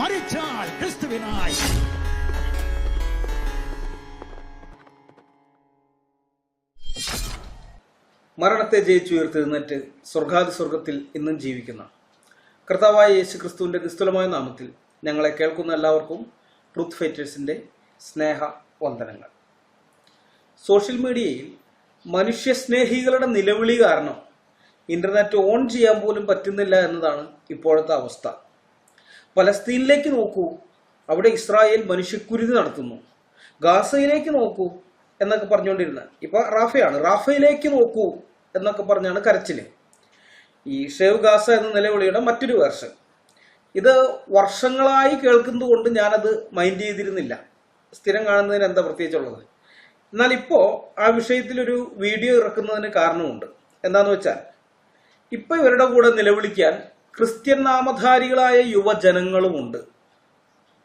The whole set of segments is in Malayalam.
മരിച്ചാൽ ക്രിസ്തുവിനായി. മരണത്തെ ജയിച്ചുയർത്തെഴുന്നേറ്റ് സ്വർഗാതി സ്വർഗത്തിൽ ഇന്നും ജീവിക്കുന്ന കർത്താവായ യേശു ക്രിസ്തുവിന്റെ നിസ്തുലമായ നാമത്തിൽ ഞങ്ങളെ കേൾക്കുന്ന എല്ലാവർക്കും ട്രൂത്ത് ഫൈറ്റേഴ്സിന്റെ സ്നേഹ വന്ദനങ്ങൾ. സോഷ്യൽ മീഡിയയിൽ മനുഷ്യസ്നേഹികളുടെ നിലവിളി കാരണം ഇന്റർനെറ്റ് ഓൺ ചെയ്യാൻ പോലും പറ്റുന്നില്ല എന്നതാണ് ഇപ്പോഴത്തെ അവസ്ഥ. പലസ്തീനിലേക്ക് നോക്കൂ. അവിടെ ഇസ്രായേൽ മനുഷ്യക്കുരുതി നടത്തുന്നു. ഗാസയിലേക്ക് നോക്കൂ എന്നൊക്കെ പറഞ്ഞുകൊണ്ടിരുന്ന ഇപ്പൊ റാഫയാണ്. റാഫയിലേക്ക് നോക്കൂ എന്നൊക്കെ പറഞ്ഞാണ് കരച്ചിൽ. ഈ ഷേവ് ഗാസ എന്ന നിലവിളിയുടെ മറ്റൊരു വേർഷൻ. ഇത് വർഷങ്ങളായി കേൾക്കുന്നത് കൊണ്ട് ഞാനത് മൈൻഡ് ചെയ്തിരുന്നില്ല. സ്ഥിരം കാണുന്നതിന് എന്താ പ്രത്യേകിച്ചുള്ളത്? എന്നാൽ ഇപ്പോ ആ വിഷയത്തിൽ ഒരു വീഡിയോ ഇറക്കുന്നതിന് കാരണമുണ്ട്. എന്താന്ന് വെച്ചാൽ ഇപ്പൊ ഇവരുടെ കൂടെ നിലവിളിക്കാൻ ക്രിസ്ത്യൻ നാമധാരികളായ യുവജനങ്ങളുമുണ്ട്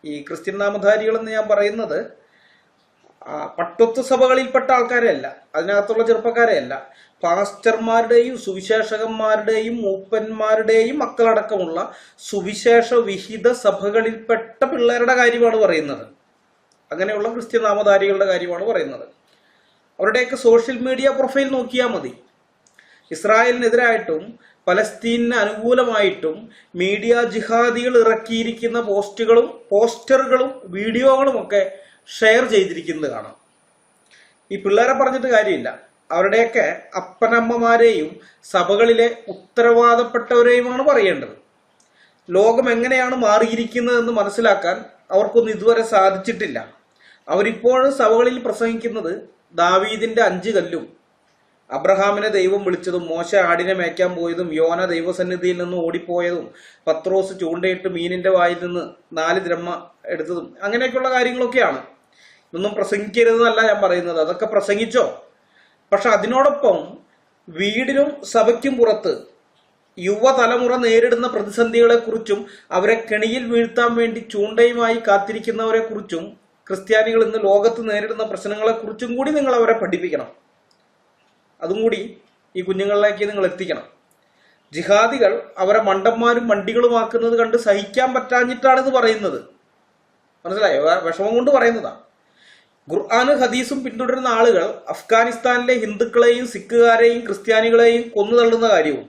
ഈ ക്രിസ്ത്യൻ നാമധാരികൾ എന്ന് ഞാൻ പറയുന്നത് പട്ടത്വ സഭകളിൽപ്പെട്ട ആൾക്കാരെ അല്ല അതിനകത്തുള്ള ചെറുപ്പക്കാരെ അല്ല. പാസ്റ്റർമാരുടെയും സുവിശേഷകന്മാരുടെയും മൂപ്പന്മാരുടെയും മക്കളടക്കമുള്ള സുവിശേഷ വിഹിത സഭകളിൽപ്പെട്ട പിള്ളേരുടെ കാര്യമാണ് പറയുന്നത്. അങ്ങനെയുള്ള ക്രിസ്ത്യൻ നാമധാരികളുടെ കാര്യമാണ് പറയുന്നത്. അവരുടെയൊക്കെ സോഷ്യൽ മീഡിയ പ്രൊഫൈൽ നോക്കിയാൽ മതി. ഇസ്രായേലിനെതിരായിട്ടും പലസ്തീനിന് അനുകൂലമായിട്ടും മീഡിയ ജിഹാദികൾ ഇറക്കിയിരിക്കുന്ന പോസ്റ്റുകളും പോസ്റ്ററുകളും വീഡിയോകളും ഒക്കെ ഷെയർ ചെയ്തിരിക്കുന്നത് കാണാം. ഈ പിള്ളേരെ പറഞ്ഞിട്ട് കാര്യമില്ല. അവരുടെയൊക്കെ അപ്പനമ്മമാരെയും സഭകളിലെ ഉത്തരവാദപ്പെട്ടവരെയുമാണ് പറയേണ്ടത്. ലോകം എങ്ങനെയാണ് മാറിയിരിക്കുന്നതെന്ന് മനസ്സിലാക്കാൻ അവർക്കൊന്നും ഇതുവരെ സാധിച്ചിട്ടില്ല. അവരിപ്പോഴും സഭകളിൽ പ്രസംഗിക്കുന്നത് ദാവീദിന്റെ അഞ്ച് കല്ലും അബ്രഹാമിനെ ദൈവം വിളിച്ചതും മോശ ആടിനെ മേയ്ക്കാൻ പോയതും യോന ദൈവസന്നിധിയിൽ നിന്ന് ഓടിപ്പോയതും പത്രോസ് ചൂണ്ടയിട്ട് മീനിന്റെ വായിൽ നിന്ന് നാല് ദ്രഹ്മ എടുത്തതും അങ്ങനെയൊക്കെയുള്ള കാര്യങ്ങളൊക്കെയാണ്. ഇതൊന്നും പ്രസംഗിക്കരുതെന്നല്ല ഞാൻ പറയുന്നത്. അതൊക്കെ പ്രസംഗിച്ചോ? പക്ഷെ അതിനോടൊപ്പം വീടിനും സഭയ്ക്കും പുറത്ത് യുവതലമുറ നേരിടുന്ന പ്രതിസന്ധികളെ കുറിച്ചും അവരെ കെണിയിൽ വീഴ്ത്താൻ വേണ്ടി ചൂണ്ടയുമായി കാത്തിരിക്കുന്നവരെ കുറിച്ചും ക്രിസ്ത്യാനികൾ ഇന്ന് ലോകത്ത് നേരിടുന്ന പ്രശ്നങ്ങളെ കുറിച്ചും കൂടി നിങ്ങൾ അവരെ പഠിപ്പിക്കണം. അതും കൂടി ഈ കുഞ്ഞുങ്ങളിലേക്ക് നിങ്ങൾ എത്തിക്കണം. ജിഹാദികൾ അവരെ മണ്ടന്മാരും വണ്ടികളുമാക്കുന്നത് കണ്ട് സഹിക്കാൻ പറ്റാഞ്ഞിട്ടാണ് ഇത് പറയുന്നത്. മനസ്സിലായോ? വിഷമം കൊണ്ട് പറയുന്നതാ. ഖുർആാനും ഹദീസും പിന്തുടരുന്ന ആളുകൾ അഫ്ഗാനിസ്ഥാനിലെ ഹിന്ദുക്കളെയും സിഖുകാരെയും ക്രിസ്ത്യാനികളെയും കൊന്നു തള്ളുന്ന കാര്യവും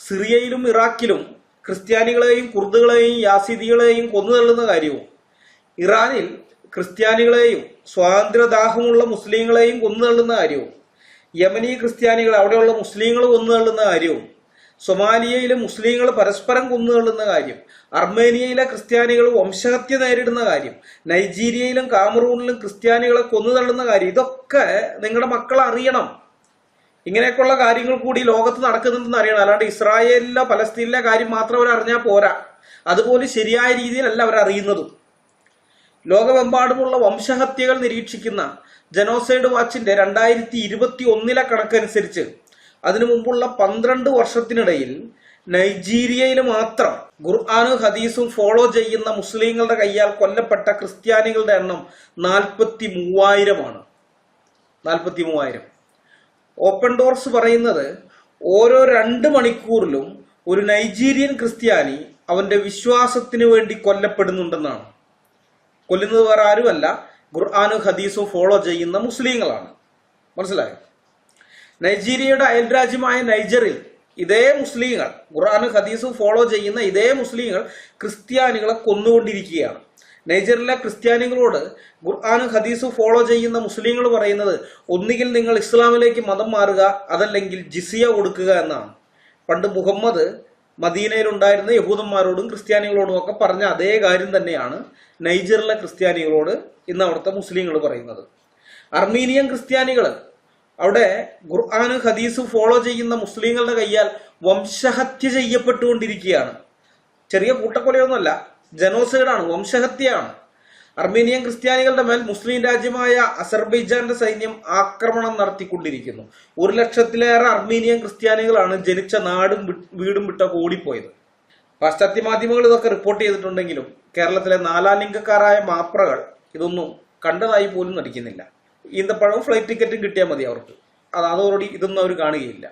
സിറിയയിലും ഇറാഖിലും ക്രിസ്ത്യാനികളെയും കുർദുകളെയും യാസിദികളെയും കൊന്നു തള്ളുന്ന കാര്യവും ഇറാനിൽ ക്രിസ്ത്യാനികളെയും സ്വാതന്ത്ര്യദാഹമുള്ള മുസ്ലിങ്ങളെയും കൊന്നു തള്ളുന്ന കാര്യവും യമനി ക്രിസ്ത്യാനികൾ അവിടെയുള്ള മുസ്ലിങ്ങൾ കൊന്നു തള്ളുന്ന കാര്യവും സൊമാലിയയിലെ മുസ്ലിങ്ങൾ പരസ്പരം കൊന്നു തള്ളുന്ന കാര്യം അർമേനിയയിലെ ക്രിസ്ത്യാനികൾ വംശഹത്യ നേരിടുന്ന കാര്യം നൈജീരിയയിലും കാമറൂണിലും ക്രിസ്ത്യാനികളെ കൊന്നു തള്ളുന്ന കാര്യം ഇതൊക്കെ നിങ്ങളുടെ മക്കൾ അറിയണം. ഇങ്ങനെയൊക്കെയുള്ള കാര്യങ്ങൾ കൂടി ലോകത്ത് നടക്കുന്നുണ്ടെന്ന് അറിയണം. അല്ലാണ്ട് ഇസ്രായേലിലെ പലസ്തീനിലെ കാര്യം മാത്രം അവർ അറിഞ്ഞാൽ പോരാ. അതുപോലെ ശരിയായ രീതിയിലല്ല അവർ അറിയുന്നതും. ലോകമെമ്പാടുമുള്ള വംശഹത്യകൾ നിരീക്ഷിക്കുന്ന ജനോസൈഡ് വാച്ചിന്റെ രണ്ടായിരത്തി ഇരുപത്തി ഒന്നിലെ കണക്കനുസരിച്ച് അതിനു മുമ്പുള്ള പന്ത്രണ്ട് വർഷത്തിനിടയിൽ നൈജീരിയയിൽ മാത്രം ഖുർആാനും ഹദീസും ഫോളോ ചെയ്യുന്ന മുസ്ലിങ്ങളുടെ കയ്യാൽ കൊല്ലപ്പെട്ട ക്രിസ്ത്യാനികളുടെ എണ്ണം നാൽപ്പത്തി മൂവായിരമാണ് നാൽപ്പത്തി മൂവായിരം ഓപ്പൺ ഡോർസ് പറയുന്നത് ഓരോ രണ്ട് മണിക്കൂറിലും ഒരു നൈജീരിയൻ ക്രിസ്ത്യാനി അവന്റെ വിശ്വാസത്തിന് വേണ്ടി കൊല്ലപ്പെടുന്നുണ്ടെന്നാണ്. കൊല്ലുന്നത് വേറെ ആരുമല്ല. ഖുർആാനും ഹദീസും ഫോളോ ചെയ്യുന്ന മുസ്ലിങ്ങളാണ്. മനസ്സിലായോ? നൈജീരിയയുടെ അയൽരാജ്യമായ നൈജറിൽ ഇതേ മുസ്ലിങ്ങൾ ഖുർആാനും ഹദീസും ഫോളോ ചെയ്യുന്ന ഇതേ മുസ്ലിങ്ങൾ ക്രിസ്ത്യാനികളെ കൊന്നുകൊണ്ടിരിക്കുകയാണ്. നൈജറിലെ ക്രിസ്ത്യാനികളോട് ഖുർആാനും ഹദീസും ഫോളോ ചെയ്യുന്ന മുസ്ലിങ്ങൾ പറയുന്നത് ഒന്നുകിൽ നിങ്ങൾ ഇസ്ലാമിലേക്ക് മതം മാറുക അതല്ലെങ്കിൽ ജിസിയ കൊടുക്കുക എന്നാണ്. പണ്ട് മുഹമ്മദ് മദീനയിലുണ്ടായിരുന്ന യഹൂദന്മാരോടും ക്രിസ്ത്യാനികളോടും ഒക്കെ പറഞ്ഞ അതേ കാര്യം തന്നെയാണ് നൈജറിലെ ക്രിസ്ത്യാനികളോട് ഇന്ന് അവിടുത്തെ മുസ്ലിങ്ങൾ പറയുന്നത്. അർമീനിയൻ ക്രിസ്ത്യാനികൾ അവിടെ ഖുർആാന് ഹദീസ് ഫോളോ ചെയ്യുന്ന മുസ്ലിങ്ങളുടെ കയ്യാൽ വംശഹത്യ ചെയ്യപ്പെട്ടുകൊണ്ടിരിക്കുകയാണ്. ചെറിയ കൂട്ടക്കൊലയൊന്നുമല്ല ജനോസൈഡാണ് വംശഹത്യയാണ്. അർമേനിയൻ ക്രിസ്ത്യാനികളുടെ മേൽ മുസ്ലിം രാജ്യമായ അസർബൈജാന്റെ സൈന്യം ആക്രമണം നടത്തിക്കൊണ്ടിരിക്കുന്നു. ഒരു ലക്ഷത്തിലേറെ അർമീനിയൻ ക്രിസ്ത്യാനികളാണ് ജനിച്ച നാടും വീടും വിട്ടൊക്കെ ഓടിപ്പോയത്. പാശ്ചാത്യ മാധ്യമങ്ങൾ ഇതൊക്കെ റിപ്പോർട്ട് ചെയ്തിട്ടുണ്ടെങ്കിലും കേരളത്തിലെ നാലാലിംഗക്കാരായ മാപ്രകൾ ഇതൊന്നും കണ്ടതായി പോലും നടിക്കുന്നില്ല. ഈന്തപ്പഴവും ഫ്ലൈറ്റ് ടിക്കറ്റും കിട്ടിയാൽ മതി അവർക്ക്. അത് അതോടുകൂടി ഇതൊന്നും അവർ കാണുകയില്ല.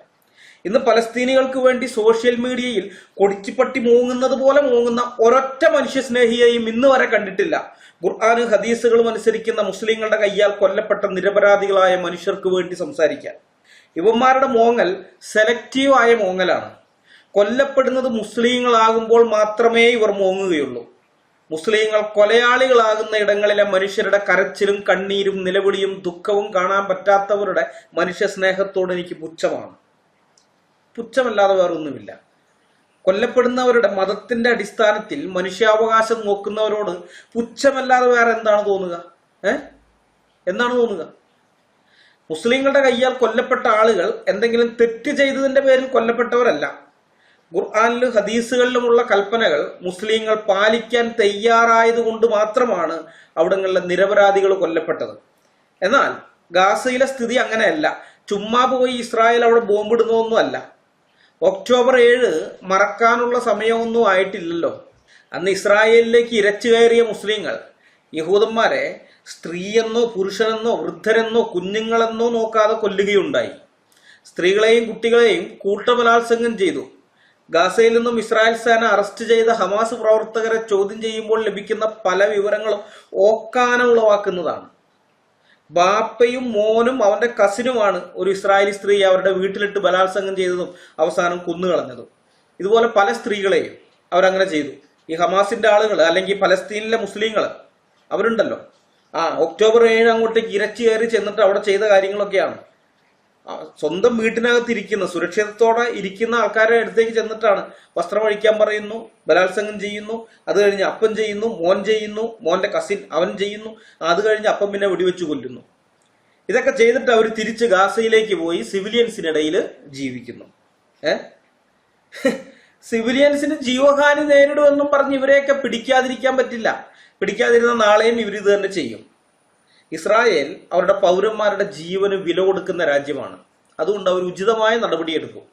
ഇന്ന് പലസ്തീനികൾക്ക് വേണ്ടി സോഷ്യൽ മീഡിയയിൽ കൊടിച്ചുപട്ടി മൂങ്ങുന്നത് പോലെ മൂങ്ങുന്ന ഒരൊറ്റ മനുഷ്യസ്നേഹിയെയും ഇന്ന് വരെ കണ്ടിട്ടില്ല. ഖുർആാനും ഹദീസുകളും അനുസരിക്കുന്ന മുസ്ലിങ്ങളുടെ കയ്യാൽ കൊല്ലപ്പെട്ട നിരപരാധികളായ മനുഷ്യർക്ക് വേണ്ടി സംസാരിക്കാൻ. ഇവന്മാരുടെ മോങ്ങൽ സെലക്റ്റീവ് ആയ മോങ്ങലാണ്. കൊല്ലപ്പെടുന്നത് മുസ്ലിങ്ങളാകുമ്പോൾ മാത്രമേ ഇവർ മോങ്ങുകയുള്ളൂ. മുസ്ലിങ്ങൾ കൊലയാളികളാകുന്ന ഇടങ്ങളിലെ മനുഷ്യരുടെ കരച്ചിലും കണ്ണീരും നിലവിളിയും ദുഃഖവും കാണാൻ പറ്റാത്തവരുടെ മനുഷ്യ സ്നേഹത്തോട് എനിക്ക് പുച്ഛമാണ്. പുച്ഛമല്ലാതെ വേറൊന്നുമില്ല. കൊല്ലപ്പെടുന്നവരുടെ മതത്തിന്റെ അടിസ്ഥാനത്തിൽ മനുഷ്യാവകാശം നോക്കുന്നവരോട് പുച്ഛമല്ലാതെ വേറെ എന്താണ് തോന്നുക? ഏ? എന്താണ് തോന്നുക? മുസ്ലിങ്ങളുടെ കയ്യാൽ കൊല്ലപ്പെട്ട ആളുകൾ എന്തെങ്കിലും തെറ്റ് ചെയ്തതിന്റെ പേരിൽ കൊല്ലപ്പെട്ടവരല്ല. ഖുർആാനിലും ഹദീസുകളിലുമുള്ള കൽപ്പനകൾ മുസ്ലിങ്ങൾ പാലിക്കാൻ തയ്യാറായതുകൊണ്ട് മാത്രമാണ് അവിടങ്ങളിലെ നിരപരാധികൾ കൊല്ലപ്പെട്ടത്. എന്നാൽ ഗാസയിലെ സ്ഥിതി അങ്ങനെയല്ല. ചുമ്മാ പോയി ഇസ്രായേൽ അവിടെ ബോംബിടുന്നതൊന്നും അല്ല. ഒക്ടോബർ ഏഴ് മറക്കാനുള്ള സമയമൊന്നും ആയിട്ടില്ലല്ലോ. അന്ന് ഇസ്രായേലിലേക്ക് ഇരച്ചു കയറിയ മുസ്ലിങ്ങൾ യഹൂദന്മാരെ സ്ത്രീയെന്നോ പുരുഷനെന്നോ വൃദ്ധരെന്നോ കുഞ്ഞുങ്ങളെന്നോ നോക്കാതെ കൊല്ലുകയുണ്ടായി. സ്ത്രീകളെയും കുട്ടികളെയും കൂട്ടബലാത്സംഗം ചെയ്തു. ഗാസയിൽ നിന്നും ഇസ്രായേൽ സേന അറസ്റ്റ് ചെയ്ത ഹമാസ് പ്രവർത്തകരെ ചോദ്യം ചെയ്യുമ്പോൾ ലഭിക്കുന്ന പല വിവരങ്ങളും ഓക്കാനം ഉളവാക്കുന്നതാണ് ബാപ്പയും മോനും അവന്റെ കസിനുമാണ് ഒരു ഇസ്രായേലി സ്ത്രീ അവരുടെ വീട്ടിലിട്ട് ബലാത്സംഗം ചെയ്തതും അവസാനം കൊന്നുകളഞ്ഞതും. ഇതുപോലെ പല സ്ത്രീകളെയും അവരങ്ങനെ ചെയ്തു. ഈ ഹമാസിന്റെ ആളുകൾ അല്ലെങ്കിൽ പലസ്തീനിലെ മുസ്ലിങ്ങൾ അവരുണ്ടല്ലോ. ആ ഒക്ടോബർ ഏഴ് അങ്ങോട്ടേക്ക് ഇരച്ചു കയറി ചെന്നിട്ട് അവിടെ ചെയ്ത കാര്യങ്ങളൊക്കെയാണ്. സ്വന്തം വീട്ടിനകത്ത് ഇരിക്കുന്ന സുരക്ഷിതത്തോടെ ഇരിക്കുന്ന ആൾക്കാരുടെ അടുത്തേക്ക് ചെന്നിട്ടാണ് വസ്ത്രം അഴിക്കാൻ പറയുന്നു ബലാത്സംഗം ചെയ്യുന്നു അത് കഴിഞ്ഞ് അപ്പൻ ചെയ്യുന്നു മോൻ ചെയ്യുന്നു മോന്റെ കസിൻ അവൻ ചെയ്യുന്നു അത് കഴിഞ്ഞ് അപ്പം പിന്നെ വെടിവെച്ച് കൊല്ലുന്നു. ഇതൊക്കെ ചെയ്തിട്ട് അവർ തിരിച്ച് ഗാസയിലേക്ക് പോയി സിവിലിയൻസിനിടയിൽ ജീവിക്കുന്നു. ഏ? സിവിലിയൻസിന് ജീവഹാനി നേരിടുമെന്നും പറഞ്ഞ് ഇവരെയൊക്കെ പിടിക്കാതിരിക്കാൻ പറ്റില്ല. പിടിക്കാതിരുന്ന നാളെയും ഇവർ ഇത് തന്നെ ചെയ്യും. ഇസ്രായേൽ അവരുടെ പൗരന്മാരുടെ ജീവന് വില കൊടുക്കുന്ന രാജ്യമാണ്. അതുകൊണ്ട് അവർ ഉചിതമായ നടപടിയെടുക്കും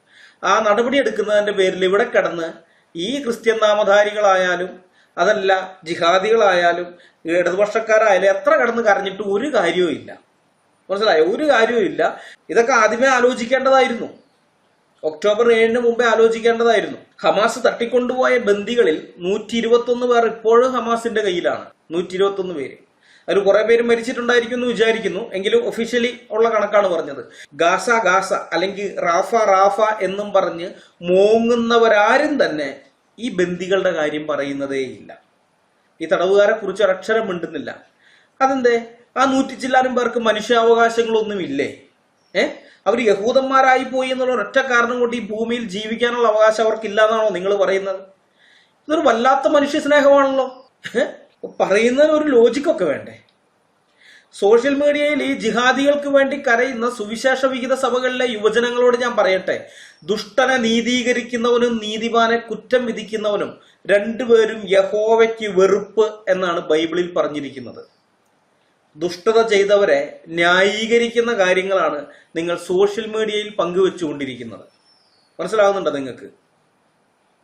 ആ നടപടി എടുക്കുന്നതിന്റെ പേരിൽ ഇവിടെ കിടന്ന് ഈ ക്രിസ്ത്യൻ നാമധാരികളായാലും അതല്ല ജിഹാദികളായാലും ഇടതുപക്ഷക്കാരായാലും എത്ര കിടന്ന് കരഞ്ഞിട്ട് ഒരു കാര്യവും ഇല്ല. മനസ്സിലായോ? ഒരു കാര്യവും ഇല്ല. ഇതൊക്കെ ആദ്യമേ ആലോചിക്കേണ്ടതായിരുന്നു. ഒക്ടോബർ ഏഴിന് മുമ്പേ ആലോചിക്കേണ്ടതായിരുന്നു. ഹമാസ് തട്ടിക്കൊണ്ടുപോയ ബന്ദികളിൽ നൂറ്റി പേർ ഇപ്പോഴും ഹമാസിന്റെ കയ്യിലാണ്. നൂറ്റി ഇരുപത്തൊന്ന് പേര്. അതിൽ കുറെ പേര് മരിച്ചിട്ടുണ്ടായിരിക്കും എന്ന് വിചാരിക്കുന്നു. എങ്കിലും ഒഫീഷ്യലി ഉള്ള കണക്കാണ് പറഞ്ഞത്. ഗാസ ഗാസ അല്ലെങ്കിൽ റാഫ റാഫ എന്നും പറഞ്ഞ് മോങ്ങുന്നവരാരും തന്നെ ഈ ബന്ദികളുടെ കാര്യം പറയുന്നതേയില്ല ഈ തടവുകാരെ കുറിച്ച് ഒരക്ഷരം മിണ്ടുന്നില്ല. അതെന്തേ? ആ നൂറ്റി ചില്ലാനും പേർക്ക് മനുഷ്യാവകാശങ്ങളൊന്നും ഇല്ലേ ഏ? അവർ യഹൂദന്മാരായി പോയി എന്നുള്ള ഒരൊറ്റ കാരണം കൊണ്ട് ഈ ഭൂമിയിൽ ജീവിക്കാനുള്ള അവകാശം അവർക്കില്ല എന്നാണോ നിങ്ങൾ പറയുന്നത്? ഇതൊരു വല്ലാത്ത മനുഷ്യ സ്നേഹമാണല്ലോ? പറയുന്നതിന് ഒരു ലോജിക്കൊക്കെ വേണ്ടേ? സോഷ്യൽ മീഡിയയിൽ ഈ ജിഹാദികൾക്ക് വേണ്ടി കരയുന്ന സുവിശേഷ വിഹിത സഭകളിലെ യുവജനങ്ങളോട് ഞാൻ പറയട്ടെ. ദുഷ്ടനെ നീതീകരിക്കുന്നവനും നീതിമാനെ കുറ്റം വിധിക്കുന്നവനും രണ്ടുപേരും യഹോവയ്ക്ക് വെറുപ്പ് എന്നാണ് ബൈബിളിൽ പറഞ്ഞിരിക്കുന്നത്. ദുഷ്ടത ചെയ്തവരെ ന്യായീകരിക്കുന്ന കാര്യങ്ങളാണ് നിങ്ങൾ സോഷ്യൽ മീഡിയയിൽ പങ്കുവെച്ചുകൊണ്ടിരിക്കുന്നത്. മനസ്സിലാകുന്നുണ്ടോ നിങ്ങൾക്ക്?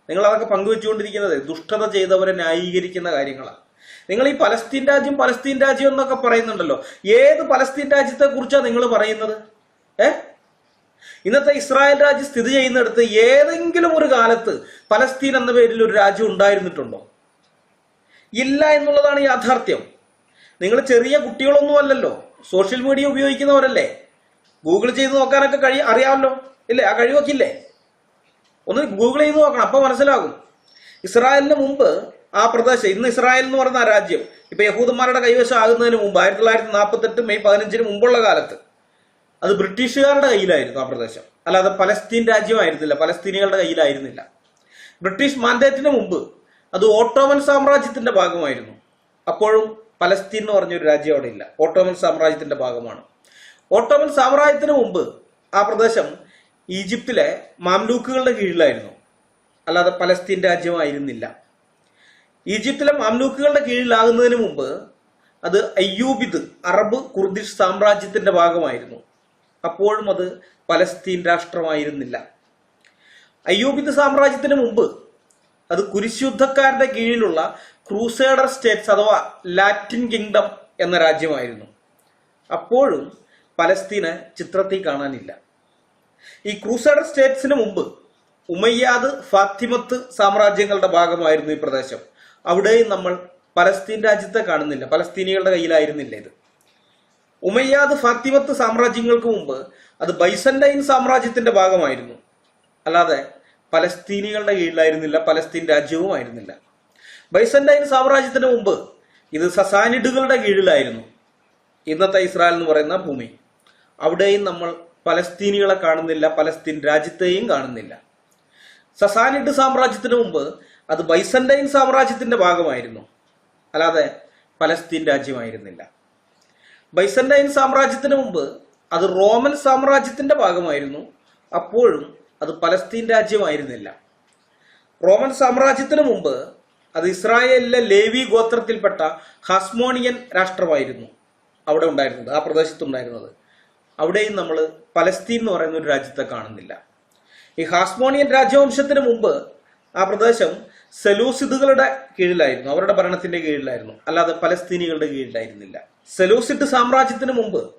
നിങ്ങൾ അതൊക്കെ പങ്കുവെച്ചുകൊണ്ടിരിക്കുന്നത് ദുഷ്ടത ചെയ്തവരെ ന്യായീകരിക്കുന്ന കാര്യങ്ങളാണ്. നിങ്ങൾ ഈ പലസ്തീൻ രാജ്യം പലസ്തീൻ രാജ്യം എന്നൊക്കെ പറയുന്നുണ്ടല്ലോ. ഏത് പലസ്തീൻ രാജ്യത്തെ കുറിച്ചാണ് നിങ്ങൾ പറയുന്നത്? ഏ? ഇന്നത്തെ ഇസ്രായേൽ രാജ്യം സ്ഥിതി ചെയ്യുന്നിടത്ത് ഏതെങ്കിലും ഒരു കാലത്ത് പലസ്തീൻ എന്ന പേരിൽ ഒരു രാജ്യം ഉണ്ടായിരുന്നിട്ടുണ്ടോ? ഇല്ല എന്നുള്ളതാണ് യാഥാർത്ഥ്യം. നിങ്ങൾ ചെറിയ കുട്ടികളൊന്നും അല്ലല്ലോ. Social media ഉപയോഗിക്കുന്നവരല്ലേ? ഗൂഗിൾ ചെയ്ത് നോക്കാനൊക്കെ കഴി അറിയാമല്ലോ. ഇല്ലേ? ആ കഴിവൊക്കെ ഇല്ലേ? ഒന്ന് ഗൂഗിൾ ചെയ്ത് നോക്കണം. അപ്പൊ മനസ്സിലാകും. ഇസ്രായേലിന് മുമ്പ് ആ പ്രദേശം ഇന്ന് ഇസ്രായേൽ എന്ന് പറയുന്ന രാജ്യം ഇപ്പൊ യഹൂദന്മാരുടെ കൈവശം ആകുന്നതിന് മുമ്പ് ആയിരത്തി തൊള്ളായിരത്തി നാൽപ്പത്തെട്ട് മെയ് പതിനഞ്ചിന് മുമ്പുള്ള കാലത്ത് അത് ബ്രിട്ടീഷുകാരുടെ കയ്യിലായിരുന്നു ആ പ്രദേശം. അല്ലാതെ പലസ്തീൻ രാജ്യമായിരുന്നില്ല പലസ്തീനികളുടെ കയ്യിലായിരുന്നില്ല. ബ്രിട്ടീഷ് മാൻഡേറ്റിന് മുമ്പ് അത് ഓട്ടോമൻ സാമ്രാജ്യത്തിന്റെ ഭാഗമായിരുന്നു. അപ്പോഴും പലസ്തീൻ എന്ന് പറഞ്ഞൊരു രാജ്യം അവിടെ ഇല്ല. ഓട്ടോമൻ സാമ്രാജ്യത്തിന്റെ ഭാഗമാണ്. ഓട്ടോമൻ സാമ്രാജ്യത്തിന് മുമ്പ് ആ പ്രദേശം ഈജിപ്തിലെ മാംലൂക്കുകളുടെ കീഴിലായിരുന്നു. അല്ലാതെ പലസ്തീൻ രാജ്യമായിരുന്നില്ല. ഈജിപ്തിലെ മംലൂക്കുകളുടെ കീഴിലാകുന്നതിന് മുമ്പ് അത് അയ്യൂബിദ് അറബ് കുർദിഷ് സാമ്രാജ്യത്തിന്റെ ഭാഗമായിരുന്നു. അപ്പോഴും അത് പലസ്തീൻ രാഷ്ട്രമായിരുന്നില്ല. അയ്യൂബിദ് സാമ്രാജ്യത്തിന് മുമ്പ് അത് കുരിശുദ്ധക്കാരുടെ കീഴിലുള്ള ക്രൂസേഡർ സ്റ്റേറ്റ്സ് അഥവാ ലാറ്റിൻ കിങ്ഡം എന്ന രാജ്യമായിരുന്നു. അപ്പോഴും പലസ്തീന് ചിത്രത്തിൽ കാണാനില്ല. ഈ ക്രൂസേഡർ സ്റ്റേറ്റ്സിന് മുമ്പ് ഉമയ്യാദ് ഫാത്തിമത്ത് സാമ്രാജ്യങ്ങളുടെ ഭാഗമായിരുന്നു ഈ പ്രദേശം. അവിടെയും നമ്മൾ പലസ്തീൻ രാജ്യത്തെ കാണുന്നില്ല. പലസ്തീനികളുടെ കയ്യിലായിരുന്നില്ല ഇത്. ഉമയ്യാദ് ഫാത്തിമത്ത് സാമ്രാജ്യങ്ങൾക്ക് മുമ്പ് അത് ബൈസന്റൈൻ സാമ്രാജ്യത്തിന്റെ ഭാഗമായിരുന്നു. അല്ലാതെ പലസ്തീനികളുടെ കീഴിലായിരുന്നില്ല പലസ്തീൻ രാജ്യവും ആയിരുന്നില്ല ബൈസന്റൈൻ സാമ്രാജ്യത്തിന് മുമ്പ് ഇത് സസാനിഡുകളുടെ കീഴിലായിരുന്നു. ഇന്നത്തെ ഇസ്രായേൽ എന്ന് പറയുന്ന ഭൂമി. അവിടെയും നമ്മൾ പലസ്തീനികളെ കാണുന്നില്ല പലസ്തീൻ രാജ്യത്തെയും കാണുന്നില്ല. സസാനിഡ് സാമ്രാജ്യത്തിന് മുമ്പ് അത് ബൈസന്റൈൻ സാമ്രാജ്യത്തിന്റെ ഭാഗമായിരുന്നു. അല്ലാതെ പലസ്തീൻ രാജ്യമായിരുന്നില്ല. ബൈസന്റൈൻ സാമ്രാജ്യത്തിന് മുമ്പ് അത് റോമൻ സാമ്രാജ്യത്തിന്റെ ഭാഗമായിരുന്നു. അപ്പോഴും അത് പലസ്തീൻ രാജ്യമായിരുന്നില്ല. റോമൻ സാമ്രാജ്യത്തിന് മുമ്പ് അത് ഇസ്രായേലിലെ ലേവി ഗോത്രത്തിൽപ്പെട്ട ഹസ്മോണിയൻ രാഷ്ട്രമായിരുന്നു അവിടെ ഉണ്ടായിരുന്നത് ആ പ്രദേശത്തുണ്ടായിരുന്നത്. അവിടെയും നമ്മൾ പലസ്തീൻ എന്ന് പറയുന്ന ഒരു രാജ്യത്തെ കാണുന്നില്ല. ഈ ഹാസ്മോണിയൻ രാജവംശത്തിന് മുമ്പ് ആ പ്രദേശം സെലൂസിഡുകളുടെ കീഴിലായിരുന്നു അവരുടെ ഭരണത്തിന്റെ കീഴിലായിരുന്നു. അല്ലാതെ പലസ്തീനികളുടെ കീഴിലായിരുന്നില്ല. സെലൂസിഡ് സാമ്രാജ്യത്തിന് മുമ്പ്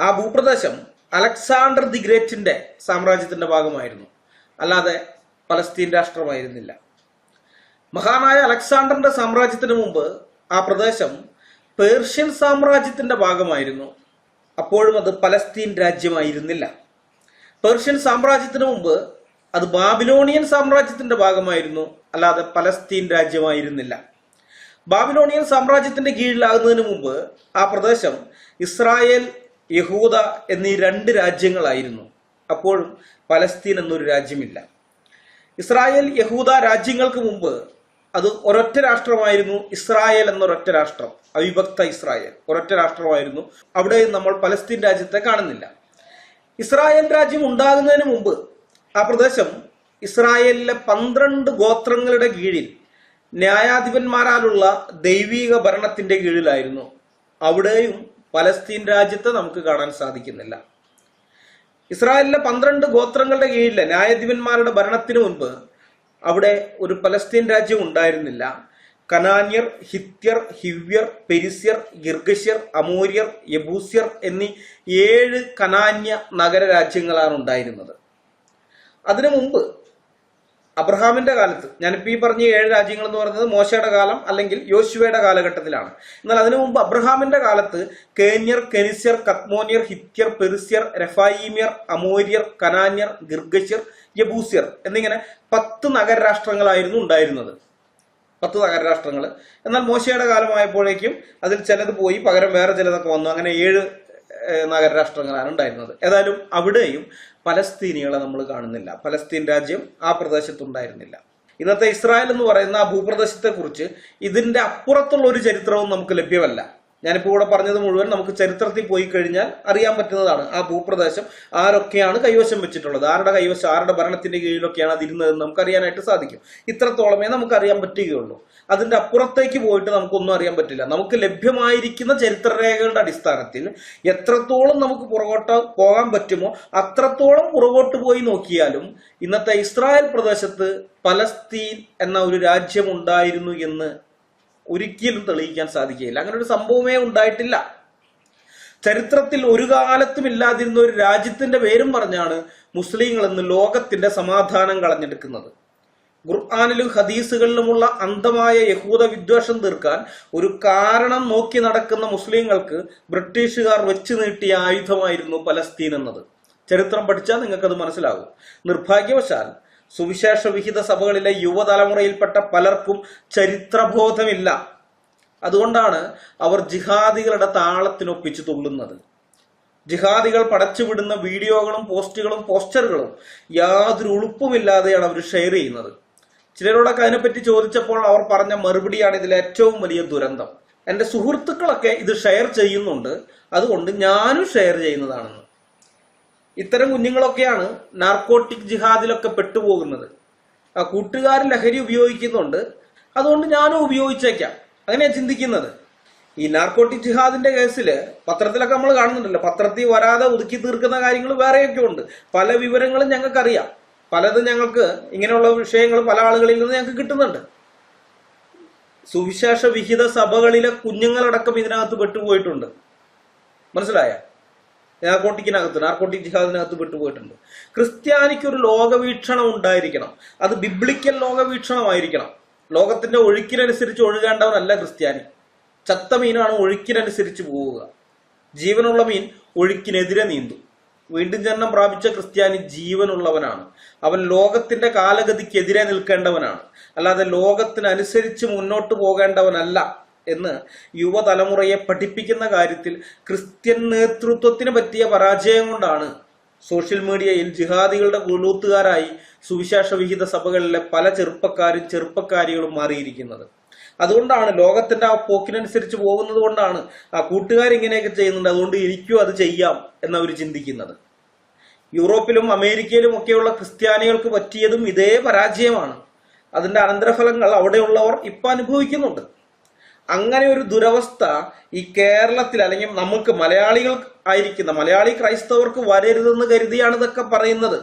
ആ ഭൂപ്രദേശം അലക്സാണ്ടർ ദി ഗ്രേറ്റിന്റെ സാമ്രാജ്യത്തിന്റെ ഭാഗമായിരുന്നു. അല്ലാതെ പലസ്തീൻ രാഷ്ട്രമായിരുന്നില്ല. മഹാനായ അലക്സാണ്ടറിന്റെ സാമ്രാജ്യത്തിന് മുമ്പ് ആ പ്രദേശം പേർഷ്യൻ സാമ്രാജ്യത്തിന്റെ ഭാഗമായിരുന്നു. അപ്പോഴും അത് പലസ്തീൻ രാജ്യമായിരുന്നില്ല. പേർഷ്യൻ സാമ്രാജ്യത്തിന് മുമ്പ് അത് ബാബിലോണിയൻ സാമ്രാജ്യത്തിന്റെ ഭാഗമായിരുന്നു. അല്ലാതെ പലസ്തീൻ രാജ്യമായിരുന്നില്ല. ബാബിലോണിയൻ സാമ്രാജ്യത്തിന്റെ കീഴിലാകുന്നതിന് മുമ്പ് ആ പ്രദേശം ഇസ്രായേൽ യഹൂദ എന്നീ രണ്ട് രാജ്യങ്ങളായിരുന്നു. അപ്പോഴും പലസ്തീൻ എന്നൊരു രാജ്യമില്ല. ഇസ്രായേൽ യഹൂദ രാജ്യങ്ങൾക്ക് മുമ്പ് അത് ഒരൊറ്റ രാഷ്ട്രമായിരുന്നു ഇസ്രായേൽ എന്നൊരൊറ്റ രാഷ്ട്രം അവിഭക്ത ഇസ്രായേൽ. ഒരൊറ്റ രാഷ്ട്രമായിരുന്നു. അവിടെ നമ്മൾ പലസ്തീൻ രാജ്യത്തെ കാണുന്നില്ല. ഇസ്രായേൽ രാജ്യം ഉണ്ടാകുന്നതിന് മുമ്പ് ആ പ്രദേശം ഇസ്രായേലിലെ പന്ത്രണ്ട് ഗോത്രങ്ങളുടെ കീഴിൽ ന്യായാധിപന്മാരാലുള്ള ദൈവീക ഭരണത്തിന്റെ കീഴിലായിരുന്നു. അവിടെയും പലസ്തീൻ രാജ്യത്തെ നമുക്ക് കാണാൻ സാധിക്കുന്നില്ല. ഇസ്രായേലിലെ പന്ത്രണ്ട് ഗോത്രങ്ങളുടെ കീഴിലെ ന്യായാധിപന്മാരുടെ ഭരണത്തിന് മുൻപ് അവിടെ ഒരു പലസ്തീൻ രാജ്യം ഉണ്ടായിരുന്നില്ല. കനാന്യർ ഹിത്യർ ഹിവ്യർ പെരിസ്യർ ഗിർഗശ്യർ അമൂര്യർ യബൂസ്യർ എന്നീ ഏഴ് കനാന്യ നഗര രാജ്യങ്ങളാണ് ഉണ്ടായിരുന്നത്. അതിനു മുമ്പ് അബ്രഹാമിന്റെ കാലത്ത് ഞാനിപ്പോ ഈ പറഞ്ഞ ഏഴ് രാജ്യങ്ങൾ എന്ന് പറയുന്നത് മോശയുടെ കാലം അല്ലെങ്കിൽ യോശുവയുടെ കാലഘട്ടത്തിലാണ്. എന്നാൽ അതിനു മുമ്പ് അബ്രഹാമിന്റെ കാലത്ത് കേന്യർ കെനിസ്യർ കത്മോനിയർ ഹിത്യർ പെരിസ്യർ രഫായിമിയർ അമോര്യർ കനാന്യർ ഗിർഗശ്യർ യബൂസ്യർ എന്നിങ്ങനെ പത്ത് നഗരരാഷ്ട്രങ്ങളായിരുന്നു ഉണ്ടായിരുന്നത്. പത്ത് നഗരരാഷ്ട്രങ്ങൾ എന്നാൽ മോശയുടെ കാലമായപ്പോഴേക്കും അതിൽ ചിലത് പോയി പകരം വേറെ ചിലതൊക്കെ വന്നു. അങ്ങനെ ഏഴ് നഗരരാഷ്ട്രങ്ങളാണ് ഉണ്ടായിരുന്നത് ഏതായാലും അവിടെയും പലസ്തീനികളെ നമ്മൾ കാണുന്നില്ല. പലസ്തീൻ രാജ്യം ആ പ്രദേശത്തുണ്ടായിരുന്നില്ല. ഇന്നത്തെ ഇസ്രായേൽ എന്ന് പറയുന്ന ആ ഭൂപ്രദേശത്തെ കുറിച്ച് ഇതിന്റെ അപ്പുറത്തുള്ള ഒരു ചരിത്രവും നമുക്ക് ലഭ്യമല്ല. ഞാനിപ്പോൾ ഇവിടെ പറഞ്ഞത് മുഴുവൻ നമുക്ക് ചരിത്രത്തിൽ പോയി കഴിഞ്ഞാൽ അറിയാൻ പറ്റുന്നതാണ് ആ ഭൂപ്രദേശം ആരൊക്കെയാണ് കൈവശം വെച്ചിട്ടുള്ളത് ആരുടെ കൈവശം ആരുടെ ഭരണത്തിന്റെ കീഴിലൊക്കെയാണ് അതിരുന്നതെന്ന് നമുക്ക് അറിയാനായിട്ട് സാധിക്കും. ഇത്രത്തോളമേ നമുക്ക് അറിയാൻ പറ്റുകയുള്ളൂ. അതിന്റെ അപ്പുറത്തേക്ക് പോയിട്ട് നമുക്കൊന്നും അറിയാൻ പറ്റില്ല. നമുക്ക് ലഭ്യമായിരിക്കുന്ന ചരിത്രരേഖകളുടെ അടിസ്ഥാനത്തിൽ എത്രത്തോളം നമുക്ക് പുറകോട്ട് പോകാൻ പറ്റുമോ അത്രത്തോളം പുറകോട്ട് പോയി നോക്കിയാലും ഇന്നത്തെ ഇസ്രായേൽ പ്രദേശത്ത് പലസ്തീൻ എന്ന ഒരു രാജ്യം ഉണ്ടായിരുന്നു എന്ന് ഒരിക്കലും തെളിയിക്കാൻ സാധിക്കുകയില്ല. അങ്ങനെ ഒരു സംഭവമേ ഉണ്ടായിട്ടില്ല. ചരിത്രത്തിൽ ഒരു കാലത്തും ഇല്ലാതിരുന്ന ഒരു രാജ്യത്തിന്റെ പേരും പറഞ്ഞാണ് മുസ്ലിങ്ങൾ എന്ന് ലോകത്തിന്റെ സമാധാനം കളഞ്ഞെടുക്കുന്നത്. ഖുർആാനിലും ഹദീസുകളിലുമുള്ള അന്ധമായ യഹൂദ വിദ്വേഷം തീർക്കാൻ ഒരു കാരണം നോക്കി നടക്കുന്ന മുസ്ലിങ്ങൾക്ക് ബ്രിട്ടീഷുകാർ വെച്ചു നീട്ടിയ ആയുധമായിരുന്നു പലസ്തീൻ എന്നത്. ചരിത്രം പഠിച്ചാൽ നിങ്ങൾക്കത് മനസ്സിലാകും. നിർഭാഗ്യവശാൽ സുവിശേഷ വിഹിത സഭകളിലെ യുവതലമുറയിൽപ്പെട്ട പലർക്കും ചരിത്രബോധമില്ല. അതുകൊണ്ടാണ് അവർ ജിഹാദികളുടെ താളത്തിനൊപ്പിച്ച് തുള്ളുന്നത്. ജിഹാദികൾ പടച്ചുവിടുന്ന വീഡിയോകളും പോസ്റ്റുകളും പോസ്റ്ററുകളും യാതൊരു ഉളുപ്പുമില്ലാതെയാണ് അവർ ഷെയർ ചെയ്യുന്നത്. ചിലരോടൊക്കെ അതിനെപ്പറ്റി ചോദിച്ചപ്പോൾ അവർ പറഞ്ഞ മറുപടിയാണ് ഇതിലെ ഏറ്റവും വലിയ ദുരന്തം. എന്റെ സുഹൃത്തുക്കളൊക്കെ ഇത് ഷെയർ ചെയ്യുന്നുണ്ട്. അതുകൊണ്ട് ഞാനും ഷെയർ ചെയ്യുന്നതാണെന്ന് ഇത്തരം കുഞ്ഞുങ്ങളൊക്കെയാണ് നാർക്കോട്ടിക് ജിഹാദിലൊക്കെ പെട്ടുപോകുന്നത്. ആ കൂട്ടുകാർ ലഹരി ഉപയോഗിക്കുന്നുണ്ട്. അതുകൊണ്ട് ഞാനും ഉപയോഗിച്ചേക്കാം. അങ്ങനെയാണ് ചിന്തിക്കുന്നത്. ഈ നാർക്കോട്ടിക് ജിഹാദിന്റെ കേസിൽ പത്രത്തിലൊക്കെ നമ്മൾ കാണുന്നുണ്ടല്ലോ. പത്രത്തിൽ വരാതെ ഒതുക്കി തീർക്കുന്ന കാര്യങ്ങൾ വേറെയൊക്കെ ഉണ്ട്. പല വിവരങ്ങളും ഞങ്ങൾക്കറിയാം. പലതും ഞങ്ങൾക്ക് ഇങ്ങനെയുള്ള വിഷയങ്ങൾ പല ആളുകളിൽ നിന്ന് ഞങ്ങൾക്ക് കിട്ടുന്നുണ്ട്. സുവിശേഷ വിഹിത സഭകളിലെ കുഞ്ഞുങ്ങളടക്കം ഇതിനകത്ത് പെട്ടുപോയിട്ടുണ്ട്. മനസ്സിലായ? നാർക്കോട്ടിക്കിനകത്ത് നാർക്കോട്ടിക് ജിഹാദിനകത്ത് പെട്ടുപോയിട്ടുണ്ട് ക്രിസ്ത്യാനിക്ക് ഒരു ലോകവീക്ഷണം ഉണ്ടായിരിക്കണം. അത് ബിബ്ലിക്കൽ ലോകവീക്ഷണമായിരിക്കണം. ലോകത്തിന്റെ ഒഴുക്കിനനുസരിച്ച് ഒഴുകേണ്ടവനല്ല ക്രിസ്ത്യാനി. ചത്ത മീനാണ് ഒഴുക്കിനനുസരിച്ച് പോവുക. ജീവനുള്ള മീൻ ഒഴുക്കിനെതിരെ നീന്തും. വീണ്ടും ജന്മം പ്രാപിച്ച ക്രിസ്ത്യാനി ജീവനുള്ളവനാണ്. അവൻ ലോകത്തിന്റെ കാലഗതിക്കെതിരെ നിൽക്കേണ്ടവനാണ്. അല്ലാതെ ലോകത്തിനനുസരിച്ച് മുന്നോട്ട് പോകേണ്ടവനല്ല. എന്ന് യുവതലമുറയെ പഠിപ്പിക്കുന്ന കാര്യത്തിൽ ക്രിസ്ത്യൻ നേതൃത്വത്തിന് പറ്റിയ പരാജയം കൊണ്ടാണ് സോഷ്യൽ മീഡിയയിൽ ജിഹാദികളുടെ കൂലൂത്തുകാരായി സുവിശേഷ വിഹിത സഭകളിലെ പല ചെറുപ്പക്കാരും ചെറുപ്പക്കാരികളും മാറിയിരിക്കുന്നത്. അതുകൊണ്ടാണ് ലോകത്തിന്റെ ആ പോക്കിനനുസരിച്ച് പോകുന്നത് കൊണ്ടാണ് ആ കൂട്ടുകാരിങ്ങനെയൊക്കെ ചെയ്യുന്നുണ്ട്. അതുകൊണ്ട് എനിക്കും അത് ചെയ്യാം എന്നവർ ചിന്തിക്കുന്നത്. യൂറോപ്പിലും അമേരിക്കയിലും ഒക്കെയുള്ള ക്രിസ്ത്യാനികൾക്ക് പറ്റിയതും ഇതേ പരാജയമാണ്. അതിന്റെ അനന്തരഫലങ്ങൾ അവിടെയുള്ളവർ ഇപ്പൊ അനുഭവിക്കുന്നുണ്ട്. അങ്ങനെ ഒരു ദുരവസ്ഥ ഈ കേരളത്തിൽ അല്ലെങ്കിൽ നമുക്ക് മലയാളികൾ ആയിരിക്കുന്ന മലയാളി ക്രൈസ്തവർക്ക് വരരുതെന്ന് കരുതിയാണ് ഇതൊക്കെ പറയുന്നത്.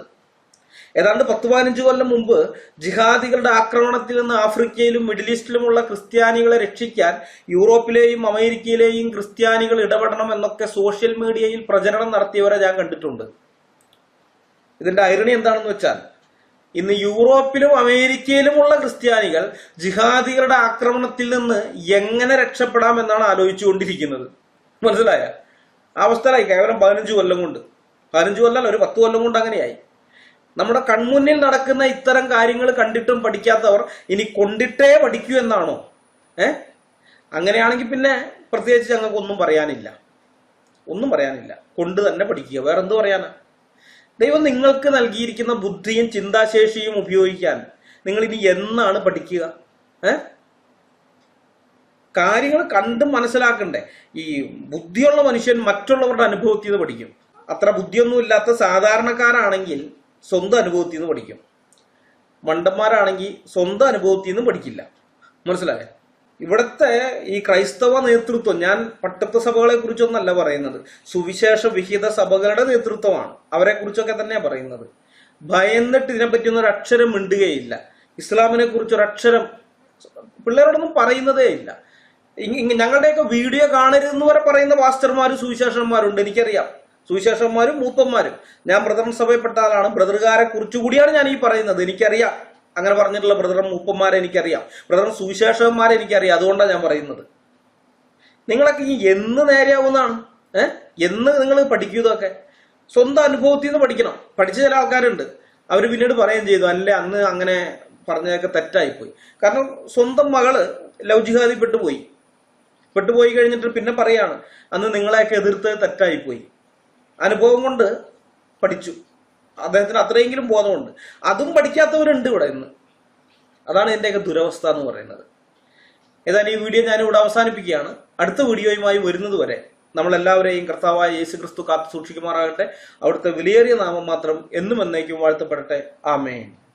ഏതാണ്ട് പത്ത് പതിനഞ്ച് കൊല്ലം മുമ്പ് ജിഹാദികളുടെ ആക്രമണത്തിൽ നിന്ന് ആഫ്രിക്കയിലും മിഡിൽ ഈസ്റ്റിലുമുള്ള ക്രിസ്ത്യാനികളെ രക്ഷിക്കാൻ യൂറോപ്പിലെയും അമേരിക്കയിലെയും ക്രിസ്ത്യാനികൾ ഇടപെടണം എന്നൊക്കെ സോഷ്യൽ മീഡിയയിൽ പ്രചരണം നടത്തിയവരെ ഞാൻ കണ്ടിട്ടുണ്ട്. ഇതിന്റെ ഐറണി എന്താണെന്ന് വെച്ചാൽ ഇന്ന് യൂറോപ്പിലും അമേരിക്കയിലുമുള്ള ക്രിസ്ത്യാനികൾ ജിഹാദികളുടെ ആക്രമണത്തിൽ നിന്ന് എങ്ങനെ രക്ഷപ്പെടാം എന്നാണ് ആലോചിച്ചുകൊണ്ടിരിക്കുന്നത്. മനസ്സിലായ? അവസ്ഥ അവസ്ഥയിലായി കേവലം പതിനഞ്ച് കൊല്ലം കൊണ്ട്. പതിനഞ്ച് കൊല്ലം ഒരു പത്ത് കൊല്ലം കൊണ്ട് അങ്ങനെയായി. നമ്മുടെ കൺമുന്നിൽ നടക്കുന്ന ഇത്തരം കാര്യങ്ങൾ കണ്ടിട്ടും പഠിക്കാത്തവർ ഇനി കൊണ്ടിട്ടേ പഠിക്കൂ എന്നാണോ? ഏ? അങ്ങനെയാണെങ്കിൽ പിന്നെ പ്രത്യേകിച്ച് ഞങ്ങൾക്ക് ഒന്നും പറയാനില്ല. ഒന്നും പറയാനില്ല. കൊണ്ട് തന്നെ പഠിക്കുക. വേറെ എന്ത് പറയാനാ? ദൈവം നിങ്ങൾക്ക് നൽകിയിരിക്കുന്ന ബുദ്ധിയും ചിന്താശേഷിയും ഉപയോഗിക്കാൻ നിങ്ങൾ ഇനി എന്നാണ് പഠിക്കുക? ഏ? കാര്യങ്ങൾ കണ്ടും മനസ്സിലാക്കണ്ടേ. ഈ ബുദ്ധിയുള്ള മനുഷ്യൻ മറ്റുള്ളവരുടെ അനുഭവത്തിൽ നിന്ന് പഠിക്കും. അത്ര ബുദ്ധിയൊന്നും ഇല്ലാത്ത സാധാരണക്കാരാണെങ്കിൽ സ്വന്തം അനുഭവത്തിൽ നിന്ന് പഠിക്കും. മണ്ടന്മാരാണെങ്കിൽ സ്വന്തം അനുഭവത്തിൽ നിന്നും പഠിക്കില്ല. മനസ്സിലായോ? ഇവിടുത്തെ ഈ ക്രൈസ്തവ നേതൃത്വം ഞാൻ പട്ടത്ത സഭകളെ കുറിച്ചൊന്നല്ല പറയുന്നത്. സുവിശേഷ വിഹിത സഭകളുടെ നേതൃത്വമാണ്. അവരെ കുറിച്ചൊക്കെ തന്നെയാണ് പറയുന്നത്. ഭയന്നിട്ട് ഇതിനെപ്പറ്റി ഒരു അക്ഷരം മിണ്ടുകയില്ല. ഇസ്ലാമിനെ കുറിച്ച് ഒരു അക്ഷരം പിള്ളേരോടൊന്നും പറയുന്നതേ ഇല്ല. ഞങ്ങളുടെയൊക്കെ വീഡിയോ കാണരുതെന്ന് വരെ പറയുന്ന പാസ്റ്റർമാരും സുവിശേഷന്മാരുണ്ട് എനിക്കറിയാം. സുവിശേഷന്മാരും മൂപ്പന്മാരും. ഞാൻ ബ്രദർ സഭയിൽപ്പെട്ട ആളാണ്. ബ്രദറുകാരെ കുറിച്ചുകൂടിയാണ് ഞാൻ ഈ പറയുന്നത് എനിക്കറിയാം. അങ്ങനെ പറഞ്ഞിട്ടുള്ള ബ്രദറും മൂപ്പന്മാരെ എനിക്കറിയാം. ബ്രദറും സുവിശേഷകന്മാരെ എനിക്കറിയാം. അതുകൊണ്ടാണ് ഞാൻ പറയുന്നത്. നിങ്ങളൊക്കെ ഈ എന്ന് നേരെയാവുന്നതാണ്. ഏഹ് എന്ന് നിങ്ങൾ പഠിക്കൂ ഇതൊക്കെ സ്വന്തം അനുഭവത്തിൽ നിന്ന് പഠിക്കണം. പഠിച്ച ചില ആൾക്കാരുണ്ട്. അവർ പിന്നീട് പറയുകയും ചെയ്തു അല്ലേ അന്ന് അങ്ങനെ പറഞ്ഞതൊക്കെ തെറ്റായിപ്പോയി. കാരണം സ്വന്തം മകൾ ലവ് ജിഹാദി പെട്ടുപോയി. പെട്ടുപോയി കഴിഞ്ഞിട്ട് പിന്നെ പറയാണ് അന്ന് നിങ്ങളെയൊക്കെ എതിർത്ത് തെറ്റായിപ്പോയി. അനുഭവം കൊണ്ട് പഠിച്ചു. അദ്ദേഹത്തിന് അത്രയെങ്കിലും ബോധമുണ്ട്. അതും പഠിക്കാത്തവരുണ്ട് ഇവിടെ ഇന്ന്. അതാണ് എന്റെയൊക്കെ ദുരവസ്ഥ എന്ന് പറയുന്നത്. ഏതായാലും ഈ വീഡിയോ ഞാൻ ഞാനിവിടെ അവസാനിപ്പിക്കുകയാണ്. അടുത്ത വീഡിയോയുമായി വരുന്നത് വരെ നമ്മളെല്ലാവരെയും കർത്താവായ യേശു ക്രിസ്തു കാത്തു സൂക്ഷിക്കുമാറാകട്ടെ അവിടുത്തെ വിലയേറിയ നാമം മാത്രം എന്നും എന്നേക്കും വാഴ്ത്തപ്പെടട്ടെ. ആമേൻ.